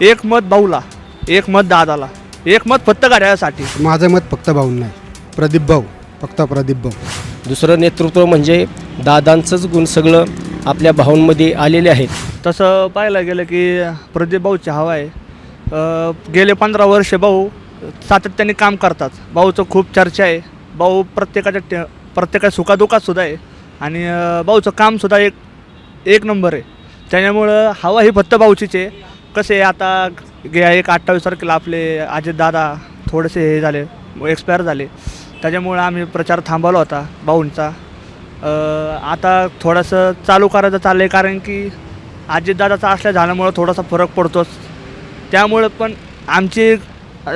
एक मत भाऊला एक मत दादाला एक मत फक्त घड्याळासाठी. माझं मत फक्त भाऊन नाही प्रदीप भाऊ फक्त प्रदीप भाऊ. दुसरं नेतृत्व म्हणजे दादांचंच गुण सगळं आपल्या भावांमध्ये आलेले आहेत. तसं पाहायला गेलं की प्रदीप भाऊची हवा आहे. अ, गेले पंधरा वर्ष भाऊ सातत्याने काम करतात. भाऊचं खूप चर्चा आहे. भाऊ प्रत्येकाच्या टे प्रत्येका सुखादुखात सुद्धा आहे. आणि अ, भाऊचं कामसुद्धा एक एक नंबर आहे. त्याच्यामुळं हवा ही फक्त भाऊचीच आहे. कसे आता? गे एक अठ्ठावीस तारखेला आपले अजितदादा थोडेसे हे झाले एक्सपायर झाले. त्याच्यामुळं आम्ही प्रचार थांबवला होता भाऊंचा. आता थोडंसं चालू करायचं चाललं आहे कारण की अजितदादाचा असल्या झाल्यामुळं थोडासा फरक पडतोच. त्यामुळं पण आमची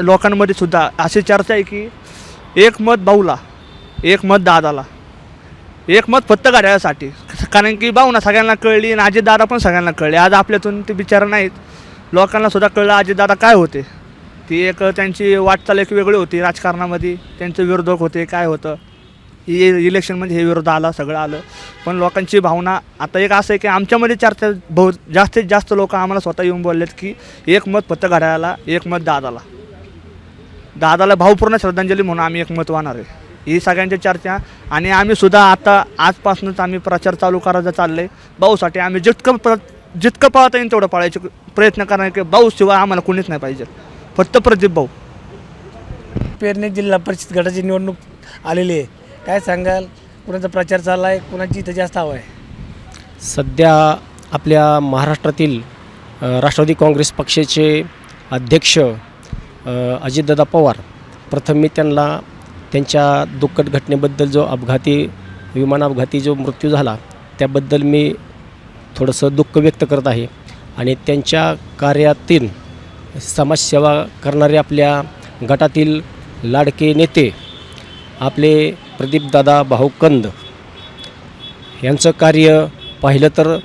लोकांमध्ये सुद्धा अशी चर्चा आहे की एक मत भाऊला एक मत दादाला एक मत फक्त घड्याळासाठी. कारण की भावना सगळ्यांना कळली आणि अजितदादा पण सगळ्यांना कळले. आज आपल्यातून ते बिचार नाहीत. लोकांना सुद्धा कळलं अजितदादा काय होते? ती एक त्यांची वाटचाल एक वेगळी होती राजकारणामध्ये. त्यांचे विरोधक होते काय होतं? ही इलेक्शनमध्ये हे विरोध आला सगळं आलं. पण लोकांची भावना आता एक असं आहे की आमच्यामध्ये चर्चा बहु जास्तीत जास्त लोक आम्हाला स्वतः येऊन बोललेत की एक मत फक्त घड्याळाला एक मत दादाला. दादाला भावपूर्ण श्रद्धांजली म्हणून आम्ही एक मत वाहणार आहे. ही सगळ्यांची चर्चा. आणि आम्ही सुद्धा आता आजपासूनच आम्ही प्रचार चालू करायचा चाललं आहे भाऊसाठी आम्ही जितकं प्र जितकं पाळता येईल तेवढं पाळायचे प्रयत्न करणार की भाऊ शिवाय आम्हाला कोणीच नाही पाहिजे. फक्त प्रदीप भाऊ. पेरणे जिल्हा परिषद गटाची निवडणूक आलेली आहे. काय सांगाल? कुणाचा प्रचार चालला आहे कुणाची इथं जास्त हवा आहे? सध्या आपल्या महाराष्ट्रातील राष्ट्रवादी काँग्रेस पक्षाचे अध्यक्ष अजितदादा पवार प्रथम मी त्यांना त्यांच्या दुःखद घटनेबद्दल जो अपघाती विमान अपघाती जो मृत्यू झाला त्याबद्दल मी थोडंसं दुःख व्यक्त करत आहे आणि त्यांच्या कार्यातील समाजसेवा करणारे आपल्या गटातील लाडके नेते आपले प्रदीपदादा भाऊ कंद यांचं कार्य पाहिलं तर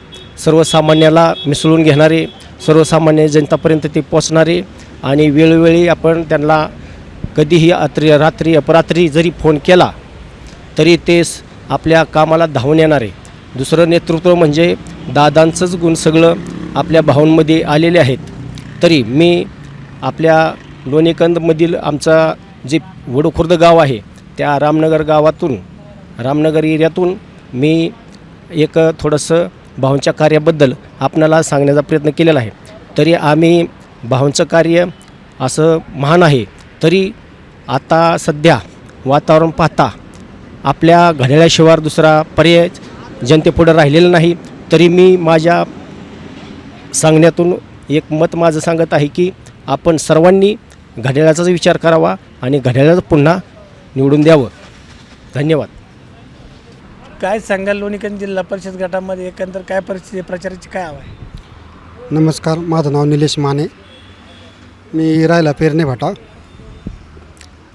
सर्वसामान्याला मिसळून घेणारे सर्वसामान्य जनतापर्यंत ते पोचणारे आणि वेळोवेळी आपण त्यांना कधीही रात्री रात्री अपरात्री जरी फोन केला तरी ते आपल्या कामाला धावून येणारे. दुसरं नेतृत्व म्हणजे दादांचंच गुण सगळं आपल्या भावांमध्ये आलेले आहेत. तरी मी आपल्या लोणीकंदमधील आमचा जे वडोखुर्द गाव आहे त्या रामनगर गावातून रामनगर एरियातून मी एक थोडंसं भाऊंच्या कार्याबद्दल आपणाला सांगण्याचा प्रयत्न केलेला आहे. तरी आम्ही भाऊंचं कार्य असं महान आहे तरी आता सध्या वातावरण पाहता आपल्या घड्याळ्याशिवाय दुसरा पर्याय जनतेपुढं राहिलेला नाही. तरी मी माझ्या सांगण्यातून एक मत माझं सांगत आहे की आपण सर्वांनी घड्याळाचाच विचार करावा आणि घड्याळाचं पुन्हा निवडून द्यावं. धन्यवाद. काय सांगाल लोणीकंद जिल्हा परिषद गटामध्ये एकंदर काय परिस्थिती? प्रचाराची काय हवा आहे? नमस्कार माझं नाव निलेश माने. मी राहिला पेरणे भाटा.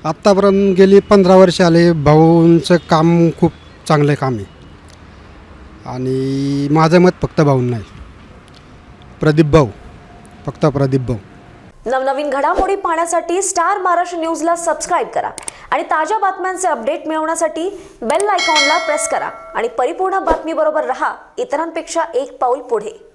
आत्तापर्यंत गेली पंधरा वर्ष आले. भाऊंचं काम खूप चांगलं काम. आहे आणि माझं मत फक्त भाऊन नाही. प्रदीप भाऊ फक्त प्रदीप भाऊ. नवनवीन घडामोडी पाहण्यासाठी स्टार महाराष्ट्र न्यूजला सबस्क्राईब करा आणि ताज्या बातम्यांचे अपडेट मिळवण्यासाठी बेल आयकॉनला प्रेस करा आणि परिपूर्ण बातमीबरोबर रहा. इतरांपेक्षा एक पाऊल पुढे.